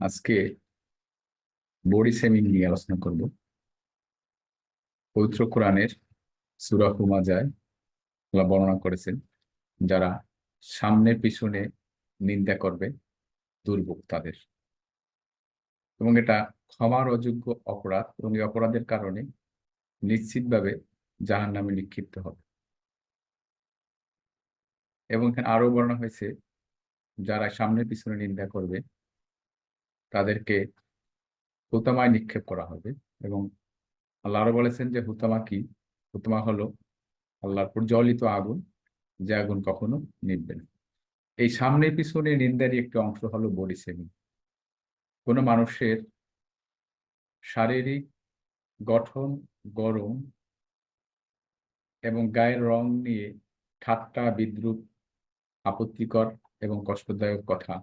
আজকে বডি সেমিং নিয়ে আলোচনা করব। পবিত্র কোরআনের আল্লাহ বর্ণনা করেছেন, যারা সামনে পিছনে নিন্দা করবে, দুর্ভোগ তাদের। এবং এটা ক্ষমার অযোগ্য অপরাধ এবং এই অপরাধের কারণে নিশ্চিতভাবে জাহান নামে নিক্ষিপ্ত হবে। এবং এখানে আরও বর্ণনা হয়েছে, যারা সামনে পিছনে নিন্দা করবে, তাদেরকে হুতামায় নিক্ষেপ করা হবে। এবং আল্লাহ আরও বলেছেন যে, হুতামা কি? হুতামা হলো আল্লাহর প্রজ্বলিত আগুন, যে আগুন কখনো নিববে না। এই সামনে পিছনে নিন্দারই একটি অংশ হলো বডি সেমিং কোনো মানুষের শারীরিক গঠন গরম এবং গায়ের রং নিয়ে ঠাট্টা, বিদ্রুপ আপত্তিকর এবং কষ্টদায়ক কথা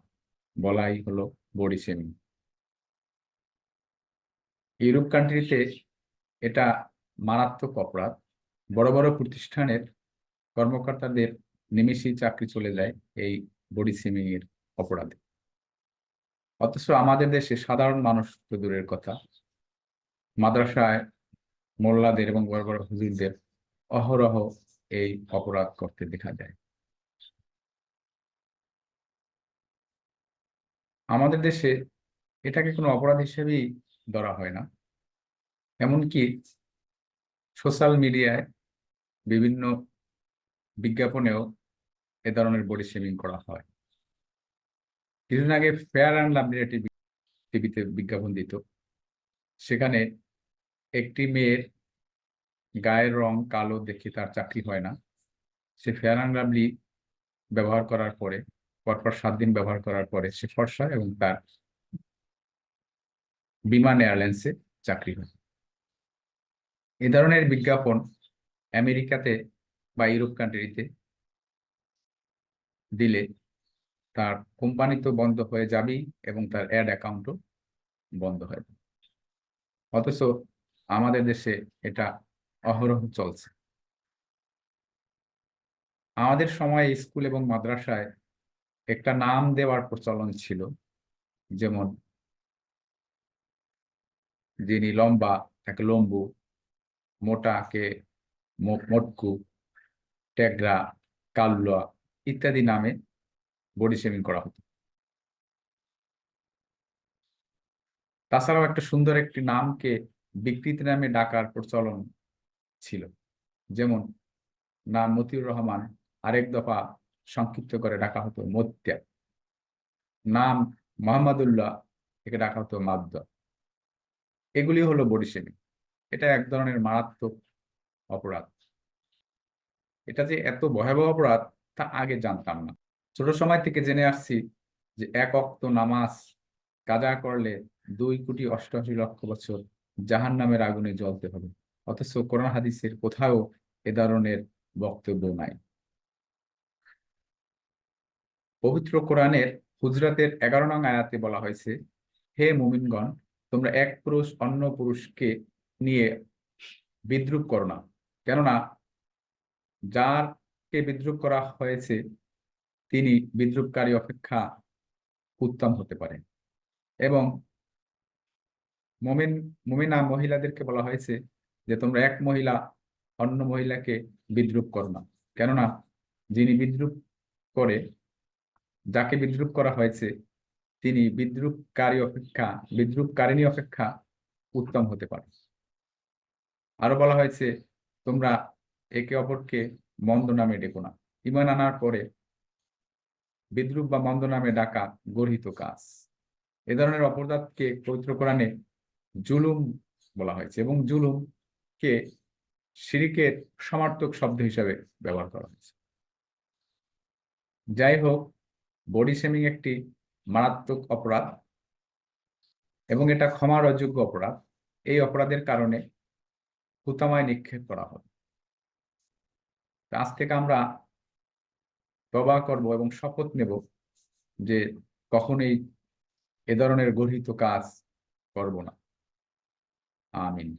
বলাই হলো বডি শেমিং ইউরোপ কান্ট্রিতে এটা মারাত্মক অপরাধ। বড় বড় প্রতিষ্ঠানের কর্মকর্তাদের নিমেষেই চাকরি চলে যায় এই বডি শেমিং এর অপরাধে। অথচ আমাদের দেশে সাধারণ মানুষ তো দূরের কথা। মাদ্রাসায় মোল্লাদের এবং বড় বড় হুজুরদের অহরহ এই অপরাধ করতে দেখা যায়। আমাদের দেশে এটাকে কোনো অপরাধ হিসেবেই ধরা হয় না। এমনকি সোশ্যাল মিডিয়ায় বিভিন্ন বিজ্ঞাপনেও এ ধরনের বডি শেমিং করা হয়। কিছুদিন আগে ফেয়ার অ্যান্ড লাভলি টিভিতে বিজ্ঞাপন দিত। সেখানে একটি মেয়ের গায়ের রং কালো দেখে তার চাকরি হয় না। সে ফেয়ার অ্যান্ড লাভলি ব্যবহার করার পরে পরপর সাত দিন ব্যবহার করার পরে সে ফর্সা এবং তার বিমান এয়ারলাইন্সে চাকরি হয়। এ ধরনের বিজ্ঞাপন আমেরিকাতে বা ইউরোপ কান্ট্রিতে দিলে তার কোম্পানি তো বন্ধ হয়ে যাবেই এবং তার অ্যাড অ্যাকাউন্টও বন্ধ হয়ে যাবে। অথচ আমাদের দেশে এটা অহরহ চলছে। আমাদের সময় স্কুল এবং মাদ্রাসায় একটা নাম দেওয়ার প্রচলন ছিল। যেমন যিনি লম্বা, তাকে লম্বু মোটাকে মোটকু টেগরা কাল্লুয়া ইত্যাদি নামে বডি শেমিং করা হতো। তাছাড়াও একটা সুন্দর একটি নামকে বিকৃতি নামে ডাকার প্রচলন ছিল। যেমন, নাম মতিউর রহমান আরেক দফা সংক্ষিপ্ত করে ডাকা হতো মত্যা। নাম মোহাম্মদুল্লাহ, একে ডাকা হতো মাদ্দ। এগুলি হলো বডি শেমিং। এটা এক ধরনের মারাত্মক অপরাধ। এটা যে এত ভয়াবহ অপরাধ, তা আগে জানতাম না। ছোট সময় থেকে জেনে আসছি যে এক অক্ত নামাজ কাজা করলে দুই কোটি অষ্টআশি লক্ষ বছর জাহান নামের আগুনে জ্বলতে হবে। অথচ কোরআন হাদিসের কোথাও এ ধরনের বক্তব্য নাই। পবিত্র কোরআনের হুজরাতের এগারো নং আয়াতে বলা হয়েছে, হে মুমিনগণ, তোমরা এক পুরুষ অন্য পুরুষকে নিয়ে বিদ্রুপ করো না। কেননা যারকে বিদ্রুপ করা হয়েছে, তিনি বিদ্রুপকারী অপেক্ষা উত্তম হতে পারেন এবং মোমিন, মোমিনা মহিলাদেরকে বলা হয়েছে যে, তোমরা এক মহিলা অন্য মহিলাকে বিদ্রুপ করো না। কেননা যিনি বিদ্রুপ করে যাকে বিদ্রুপ করা হয়েছে, তিনি বিদ্রুপকারী অপেক্ষা, বিদ্রুপকারিণী অপেক্ষা উত্তম হতে পারে। আরও বলা হয়েছে, তোমরা একে অপরকে মন্দ নামে ডেকো না। ইমান আনার পরে বিদ্রুপ বা মন্দ নামে ডাকা গর্হিত কাজ। এ ধরনের অপরাধকে পবিত্র কোরআনে জুলুম বলা হয়েছে এবং জুলুম কে সিরিকের সমার্থক শব্দ হিসাবে ব্যবহার করা হয়েছে। যাই হোক বডি শেমিং একটি মারাত্মক অপরাধ এবং এটা ক্ষমার অযোগ্য অপরাধ। এই অপরাধের কারণে হুতামায় নিক্ষেপ করা হবে আজ থেকে আমরা তবা করব এবং শপথ নেব যে কখনোই এ ধরনের গর্হিত কাজ করব না। আমিন।